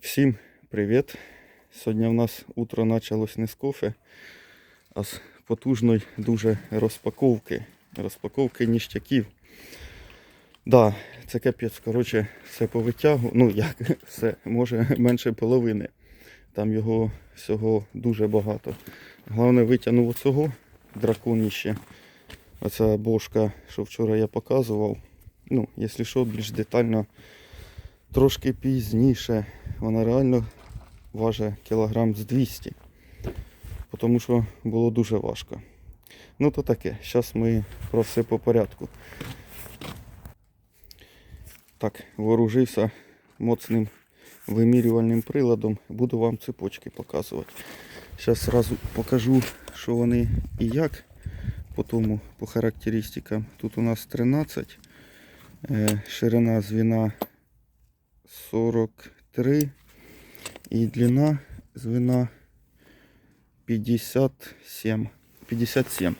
Всім привіт! Сьогодні в нас утро почалось не з кофе, а з потужної дуже розпаковки. Розпаковки ніштяків. Да, це капець, коротше, все по витягу. Ну як, все, може менше половини. Там його всього дуже багато. Головне витягнув оцього драконіще. Оця бошка, що вчора я показував. Ну, якщо що, більш детально трошки пізніше. Вона реально важить кілограм з 200. Тому що було дуже важко. Ну то таке, зараз ми про все по порядку. Так, вооружився моцним вимірювальним приладом. Буду вам цепочки показувати. Зараз зразу покажу, що вони і як. По тому, по характеристикам. Тут у нас 13. Е, ширина звіна 43 і длина звена 57. 57.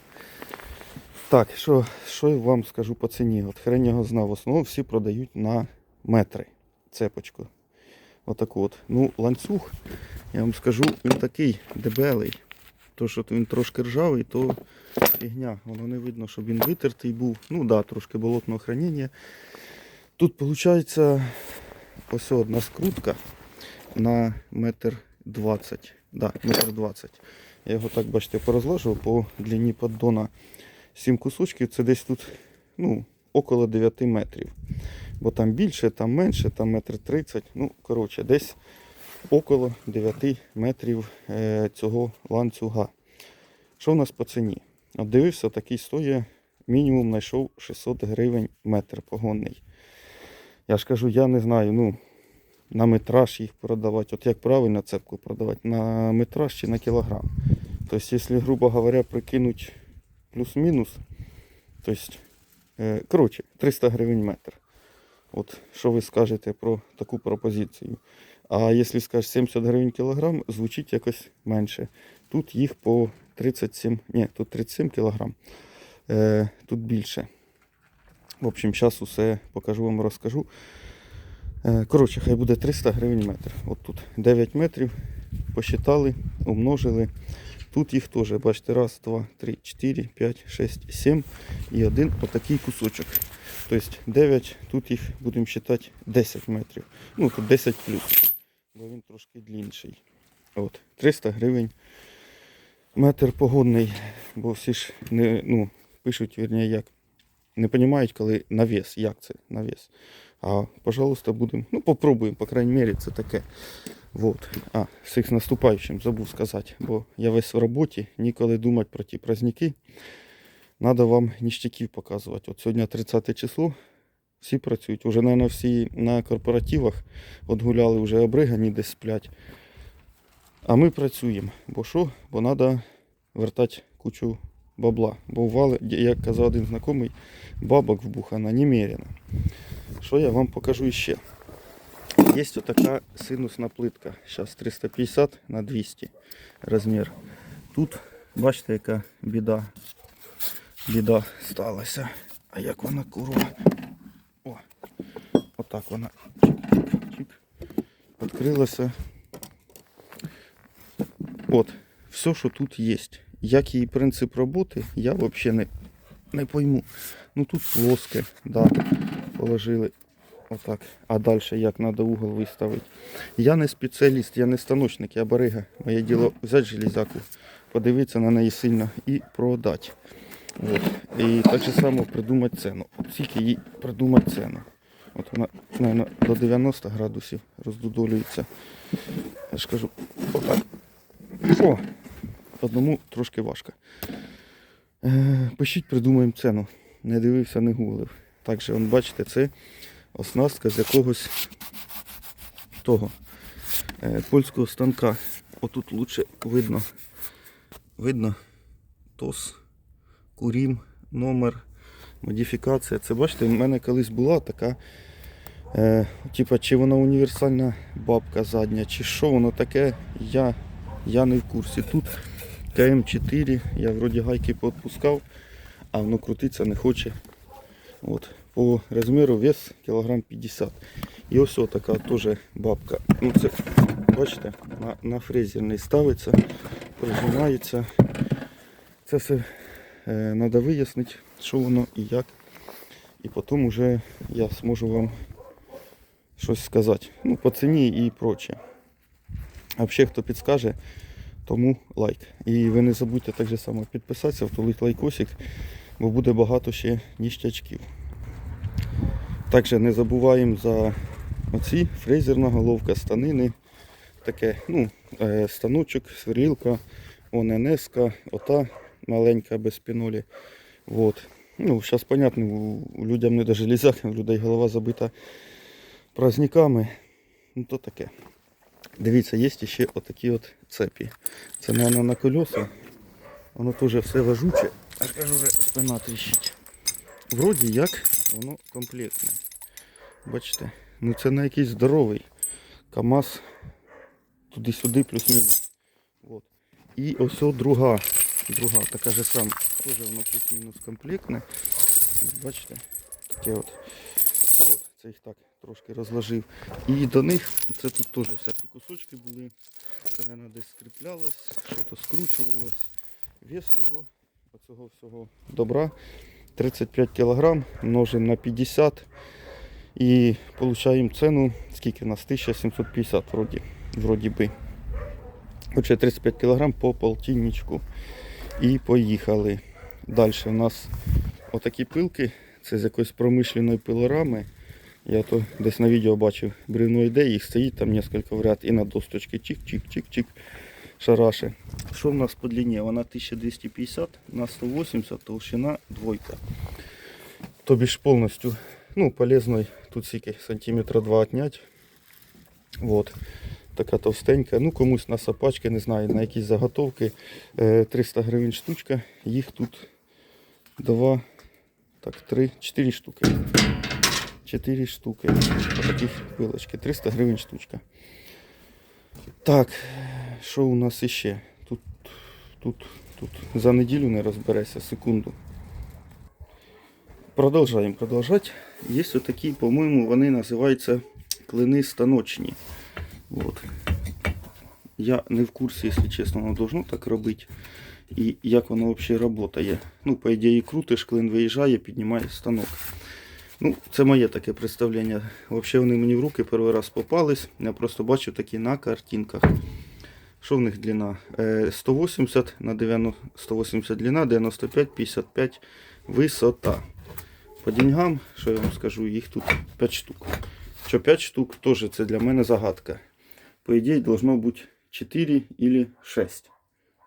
Так, що, що я вам скажу по ціні? От хрен його знав. В основному всі продають на метри цепочку. Отаку от. Ну, ланцюг, я вам скажу, він такий дебелий. То, що він трошки ржавий, то фігня. Воно не видно, щоб він витертий був. Ну так, да, трошки болотного хранення. Тут виходить ось одна скрутка на метр двадцять. Да, метр двадцять. Я його так, бачите, порозложив по длині поддона 7 кусочків. Це десь тут ну, около 9 метрів. Бо там більше, там менше, там метр 30. Ну, коротше, десь около 9 метрів е, цього ланцюга. Що в нас по ціні? От дивився, такий стоїть, мінімум знайшов 600 гривень метр погонний. Я ж кажу, я не знаю, ну, на метраж їх продавати. От як правильно цепку продавати, на метраж чи на кілограм. Тобто, якщо, грубо говоря, прикинуть плюс-мінус, то е, коротше, 300 гривень метр. От що ви скажете про таку пропозицію? А якщо скажеш 70 гривень кілограм, звучить якось менше. Тут їх по 37, ні, тут 37 кілограм, е, тут більше. В общем, зараз усе покажу вам, розкажу. Е, Коротше, хай буде 300 гривень метр. От тут 9 метрів. Посчитали, умножили. Тут їх теж, бачите, раз, два, три, 4, 5, 6, 7 і один отакий кусочок. Тобто 9, тут їх будемо вважати 10 метрів. Ну, тут 10 плюс, бо він трошки длінший. От, 300 гривень метр погодний, бо всі ж не, ну, пишуть, вірні, як не розуміють, коли навес, як це навес. А, пожалуйста, будемо, ну, попробуємо, по крайній мірі, це таке. Вот. А, всіх з наступаючим забув сказати, бо я весь в роботі, ніколи думати про ті праздники. Надо вам ніштяків показувати. От сьогодні 30 число, всі працюють. Уже, мабуть, всі на корпоративах от гуляли, вже обригані десь сплять. А ми працюємо. Бо що? Бо треба вертати кучу бабла. Бо ввали, як казав один знайомий, бабок вбухана немерено. Що я вам покажу ще? Є така синусна плитка. Зараз 350 на 200 розмір. Тут, бачите, яка біда. Біда сталася. А як вона курва? О, отак вона відкрилася. От, все, що тут є. Як її принцип роботи, я взагалі не, не пойму. Ну тут плоске, да, положили отак. А далі як треба угол виставити. Я не спеціаліст, я не станочник, я барига. Моє діло взяти железяку, подивитися на неї сильно і продати. От. І так само придумати ціну. Скільки їй придумати ціну. От вона, мабуть, до 90 градусів роздудолюється. Я ж кажу, отак. О! Одному трошки важко. Е, пишіть, придумаємо ціну. Не дивився, не гуглив. Так он, бачите, це оснастка з якогось того е, польського станка. Отут лучше видно. Видно ТОС, Курім, номер, модифікація. Це бачите, в мене колись була така. Е, типа, чи вона універсальна бабка задня, чи що воно таке, я, я не в курсі. Тут КМ4, я вроді гайки поотпускав, а воно крутиться не хоче. От. По розміру вес кілограм 50. І ось така теж бабка. Ну це, бачите, на, на фрезерний ставиться, прижимається. Це все треба вияснити, що воно і як. І потім вже я зможу вам щось сказати. Ну, по ціні і проче. А взагалі, хто підскаже, тому лайк. І ви не забудьте так же само підписатися, втулити лайкосик, бо буде багато ще ніштячків. Також не забуваємо за оці фрезерна головка, станини. Таке, ну, е, станочок, сверлілка, ОННС-ка, ота маленька без пінолі. Вот. Ну, зараз, понятно, у людям не до железяк, у людей голова забита праздниками. Ну, то таке. Дивіться, є ще отакі от цепі. Це, мабуть, на колеса. Воно теж все важуче. Аж кажу, вже спина тріщить. Вроді як воно комплектне. Бачите? Ну це на якийсь здоровий КАМАЗ. Туди-сюди плюс-мінус. І ось друга. Друга така же сама. Теж воно плюс-мінус комплектне. Бачите? Таке от. Це їх так трошки розложив. І до них це тут теж всякі кусочки були. Це, мабуть, десь скріплялось, що-то скручувалось. Вес його, оцього всього добра 35 кг, множимо на 50 і получаємо ціну, скільки в нас 1750 вроді, вроді би. Отже, 35 кг по полтинничку. І поїхали. Далі у нас отакі пилки. Це з якоїсь промишленої пилорами. Я то десь на відео бачив, бревно йде, їх стоїть там кілька в ряд і на досточки чик-чик-чик-чик шараши. Що в нас по длині? Вона 1250 на 180, толщина двойка. Тобі ж повністю ну, полезной, тут скільки сантиметра 2 отнять. Вот. Така товстенька. Ну комусь на сапачки, не знаю, на якісь заготовки. Е, 300 гривень штучка. Їх тут 2, так, 3, 4 штуки. 4 штуки. Таких пилочки. 300 гривень штучка. Так, що у нас іще? Тут, тут, тут за неділю не розбереся, секунду. Продовжаємо продовжати. Є отакі, по-моєму, вони називаються клини станочні. Вот. Я не в курсі, якщо чесно, воно должно так робити. І як воно взагалі працює. Ну, по ідеї, крутиш, клин виїжджає, піднімає станок. Ну, це моє таке представлення. Взагалі вони мені в руки перший раз попались. Я просто бачу такі на картинках. Що в них длина? Е, 180 на 90, 180 длина, 95, 55 висота. По деньгам, що я вам скажу, їх тут 5 штук. Що 5 штук, теж це для мене загадка. По ідеї, должно бути 4 или 6.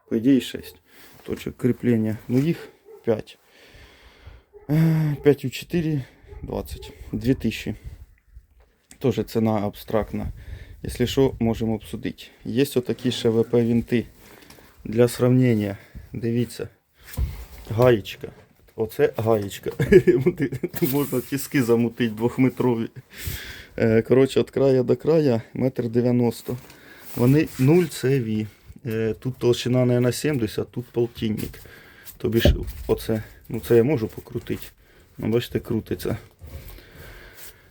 По ідеї 6 точок кріплення. Ну їх 5. 5 у 4 20. 2000. Тоже ціна абстрактна. Якщо що, можемо обсудити. Є отакі ще ВП вінти. Для сравнення. Дивіться. Гаєчка. Оце гаєчка. Можна тиски замутити двохметрові. Е, Коротше, від краю до краю метр 90. Вони 0 CV. Е, Тут толщина, наверное, 70, тут полтинник. Тобі ж оце, ну це я можу покрутити. Ну, бачите, крутиться.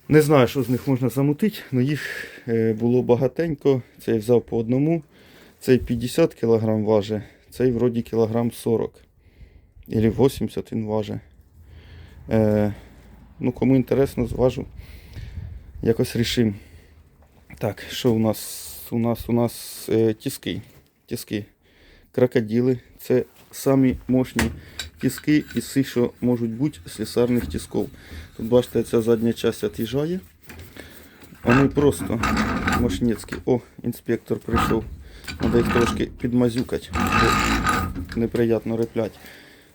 Не знаю, що з них можна замутити, але їх е, було багатенько. Цей взяв по одному. Цей 50 кг важить, цей вроді кілограм 40. Или 80 він важить. Е, ну, кому інтересно, зважу. Якось рішим. Так, що у нас? У нас у нас е, тіски. Тіски. Крокодили. Це самі мощні тіски із всіх, що можуть бути слісарних тісков. Тут бачите, ця задня частина від'їжджає. Вони просто мощнецькі. О, інспектор прийшов. Треба їх трошки підмазюкати. бо Неприятно реплять.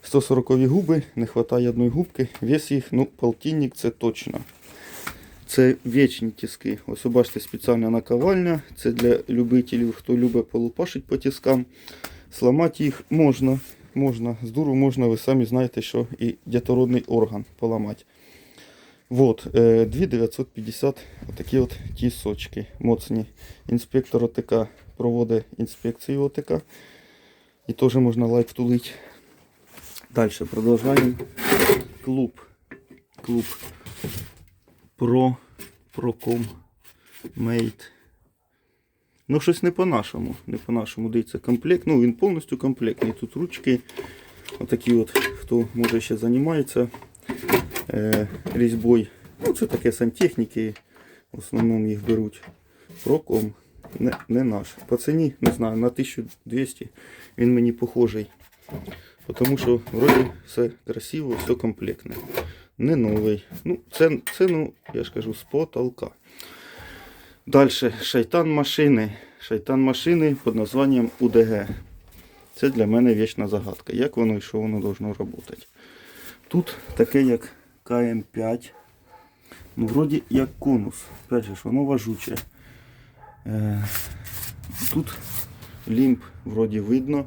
140 губи, не вистачає одної губки. Вес їх, ну, полтинник це точно. Це вічні тиски. Ось бачите, спеціальна наковальня. Це для любителів, хто любить полупашить по тискам. Сламати їх можна. Можна. З дуру можна, ви самі знаєте, що і дітородний орган поламати. Вот, е, 2950 отакі от тісочки моцні. Інспектор ОТК проводить інспекцію ОТК. І теж можна лайк тулити. Далі продовжуємо. Клуб. Клуб. Про. Проком. Made. Ну, щось не по-нашому. Не по-нашому. Дивіться, комплект. Ну, він повністю комплектний. Тут ручки. Отакі от, хто може ще займається е, різьбою. Ну, це таке сантехніки. В основному їх беруть. Проком. Не, не наш. По ціні, не знаю, на 1200 він мені похожий. Тому що вроді все красиво, все комплектне. Не новий. Ну, це, ну, я ж кажу, з потолка. Далі шайтан машини. Шайтан машини під названням УДГ. Це для мене вічна загадка. Як воно і що воно должно працювати. Тут таке як КМ5. Ну, вроді як конус. Опять же, воно важуче. Е, тут лімб вроді видно.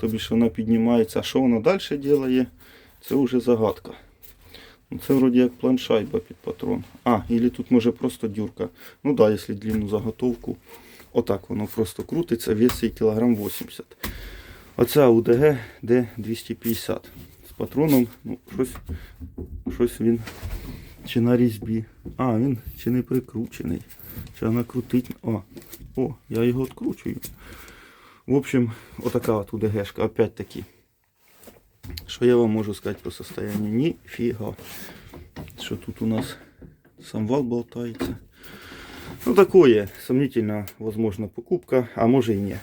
Тобі ж вона піднімається. А що воно далі робить, це вже загадка. Ну, Це вроді як планшайба під патрон. А, или тут може просто дюрка. Ну да, якщо длинну заготовку. Отак воно просто крутиться, вес кілограм 80. Оця УДГ Д250. З патроном, ну, щось, щось він чи на різьбі. А, він чи не прикручений. Чи вона крутить. О, о, я його відкручую. В общем, отака от УДГшка, опять таки. Що я вам можу сказати по состоянию? Ніфіга. Що тут у нас сам вал болтається. Ну такое, сомнительно, возможно, покупка, а може і ні.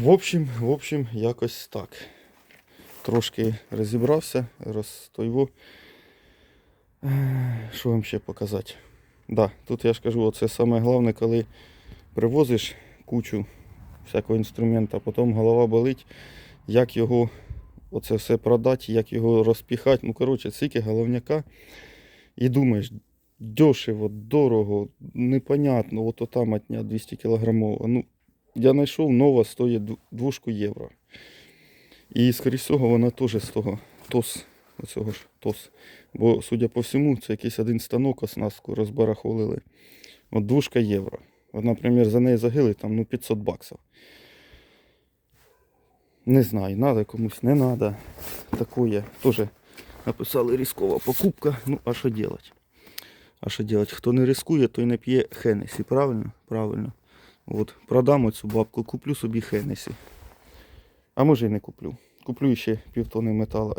В общем, в общем, якось так. Трошки розібрався, розтойво. Що вам ще показати? Да, тут я ж кажу, оце саме головне, коли привозиш кучу всякого інструмента, потім голова болить, як його оце все продати, як його розпіхати. Ну, коротше, стільки головняка. І думаєш, дешево, дорого, непонятно, от матня 200 кілограмова. Ну, я знайшов, нова стоїть двушку євро. І, скоріш всього, вона теж з того ТОС, оцього ж ТОС. Бо, судя по всьому, це якийсь один станок оснастку розбарахолили. От двушка євро. От, наприклад, за неї загили там ну, 500 баксів. Не знаю, надо комусь, не надо. Такое. Тоже написали рискова покупка. Ну, а що делать? А що делать? Хто не рискує, той не п'є Хенесі. Правильно? Правильно. От, продам оцю бабку, куплю собі Хенесі. А може і не куплю. Куплю ще півтони металу.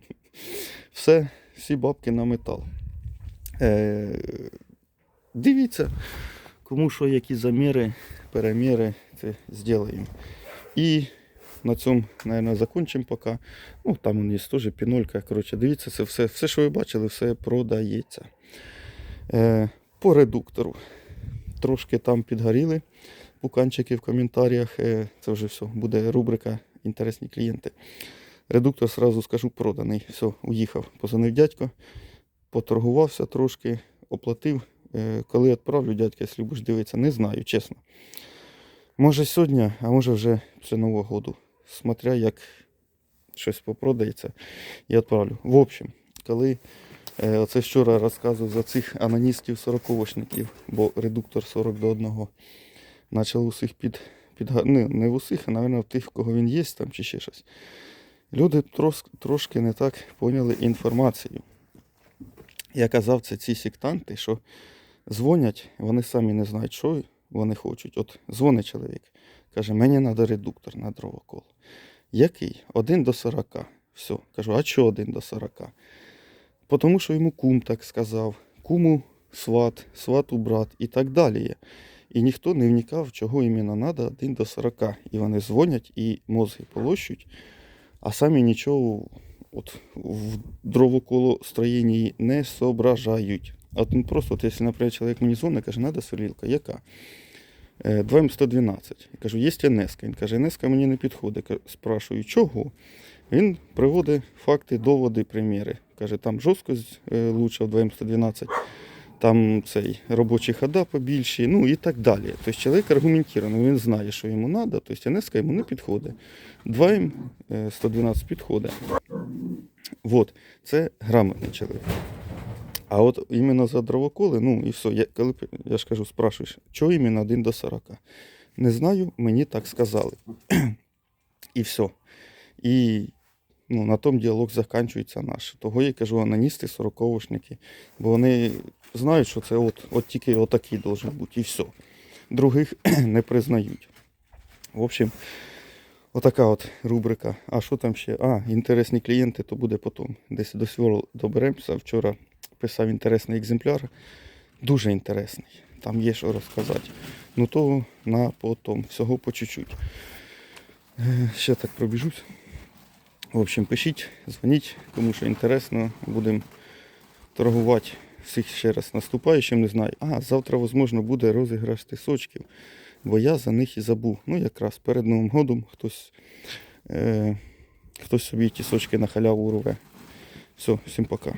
Все, всі бабки на метал. Е, дивіться, кому що, які заміри, переміри, це зробимо. І на цьому, мабуть, закончимо поки. Ну, там у нас теж пінолька. Коротше, дивіться, це все, все, що ви бачили, все продається. Е, по редуктору. Трошки там підгоріли пуканчики в коментарях. Е, це вже все, буде рубрика Інтересні клієнти. Редуктор, сразу скажу, проданий. Все, уїхав. Позвонив дядько, поторгувався трошки, оплатив. Е, коли відправлю, дядька, якщо будеш дивитися, не знаю, чесно. Може сьогодні, а може вже після Нового року. Смотря як щось попродається, я відправлю. В общем, коли е, оце вчора розказував за цих аноністів сороковочників, бо редуктор 40 до 1 почав усіх під, під не, не в усіх, а мабуть, в тих, в кого він є там чи ще щось. Люди трос, трошки не так поняли інформацію. Я казав, це ці сектанти, що дзвонять, вони самі не знають, що вони хочуть. От дзвонить чоловік, каже, мені треба редуктор на дровокол. Який? Один до 40. Все. Кажу, а чого один до 40? Тому що йому кум так сказав, куму сват, свату брат і так далі. І ніхто не вникав, чого іменно треба один до 40. І вони дзвонять і мозги полощуть, а самі нічого от, в дровоколостроєнні не соображають. От він просто, от, якщо, наприклад, чоловік мені дзвонить, каже, треба сверлілка. Яка? Е, 2М112. Я кажу, є Енеска. Він каже, Енеска мені не підходить. Спрашую, чого? Він приводить факти, доводи, приміри. Каже, там жорсткость е, лучша в 2М112, там цей робочі хода побільші, ну і так далі. Тобто чоловік аргументований, він знає, що йому треба, тобто Енеска йому не підходить. 2М112 підходить. Вот, це грамотний чоловік. А от іменно за дровоколи, ну і все, я, коли я ж кажу, спрашуєш, чого іменно 1 до 40? Не знаю, мені так сказали. і все. І ну, на тому діалог закінчується наш. Того я кажу, аноністи, сороковошники, бо вони знають, що це от, от тільки отакий должен бути, і все. Других не признають. В общем, отака от рубрика. А що там ще? А, інтересні клієнти, то буде потім. Десь до цього доберемося. Вчора писав інтересний екземпляр. Дуже інтересний. Там є що розказати. Ну то на потом. Всього по чуть-чуть. Е, Ще так пробіжусь. В общем, пишіть, дзвоніть, кому що інтересно, будемо торгувати. Всіх ще раз наступаючим, не знаю. А, завтра, можливо, буде розіграш тисочків, бо я за них і забув. Ну, якраз перед Новим годом хтось, е, хтось собі тісочки на халяву рве. Все, всім пока.